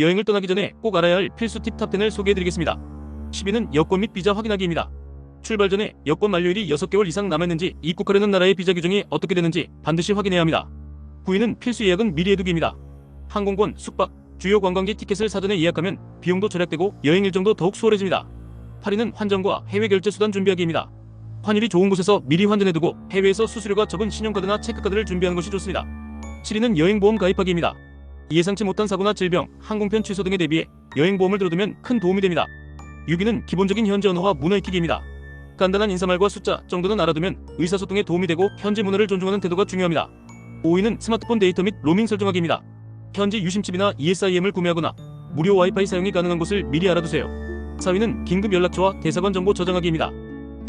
여행을 떠나기 전에 꼭 알아야 할 필수 팁 탑10을 소개해드리겠습니다. 10위는 여권 및 비자 확인하기입니다. 출발 전에 여권 만료일이 6개월 이상 남았는지 입국하려는 나라의 비자 규정이 어떻게 되는지 반드시 확인해야 합니다. 9위는 필수 예약은 미리 해두기입니다. 항공권, 숙박, 주요 관광지 티켓을 사전에 예약하면 비용도 절약되고 여행 일정도 더욱 수월해집니다. 8위는 환전과 해외 결제 수단 준비하기입니다. 환율이 좋은 곳에서 미리 환전해두고 해외에서 수수료가 적은 신용카드나 체크카드를 준비하는 것이 좋습니다. 7위는 여행보험 가입하기입니다. 예상치 못한 사고나 질병, 항공편 취소 등에 대비해 여행보험을 들어두면 큰 도움이 됩니다. 6위는 기본적인 현지 언어와 문화 익히기입니다. 간단한 인사말과 숫자 정도는 알아두면 의사소통에 도움이 되고 현지 문화를 존중하는 태도가 중요합니다. 5위는 스마트폰 데이터 및 로밍 설정하기입니다. 현지 유심칩이나 ESIM을 구매하거나 무료 와이파이 사용이 가능한 곳을 미리 알아두세요. 4위는 긴급 연락처와 대사관 정보 저장하기입니다.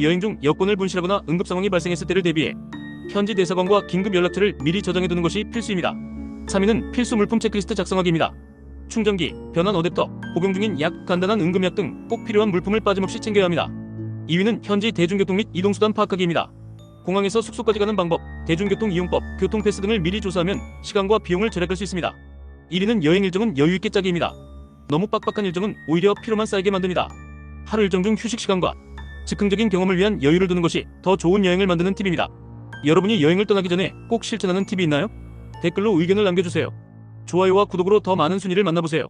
여행 중 여권을 분실하거나 응급 상황이 발생했을 때를 대비해 현지 대사관과 긴급 연락처를 미리 저장해두는 것이 필수입니다. 3위는 필수 물품 체크리스트 작성하기입니다. 충전기, 변환 어댑터, 복용 중인 약, 간단한 응급약 등 꼭 필요한 물품을 빠짐없이 챙겨야 합니다. 2위는 현지 대중교통 및 이동수단 파악하기입니다. 공항에서 숙소까지 가는 방법, 대중교통 이용법, 교통패스 등을 미리 조사하면 시간과 비용을 절약할 수 있습니다. 1위는 여행 일정은 여유있게 짜기입니다. 너무 빡빡한 일정은 오히려 피로만 쌓이게 만듭니다. 하루 일정 중 휴식 시간과 즉흥적인 경험을 위한 여유를 두는 것이 더 좋은 여행을 만드는 팁입니다. 여러분이 여행을 떠나기 전에 꼭 실천하는 팁이 있나요? 댓글로 의견을 남겨주세요. 좋아요와 구독으로 더 많은 순위를 만나보세요.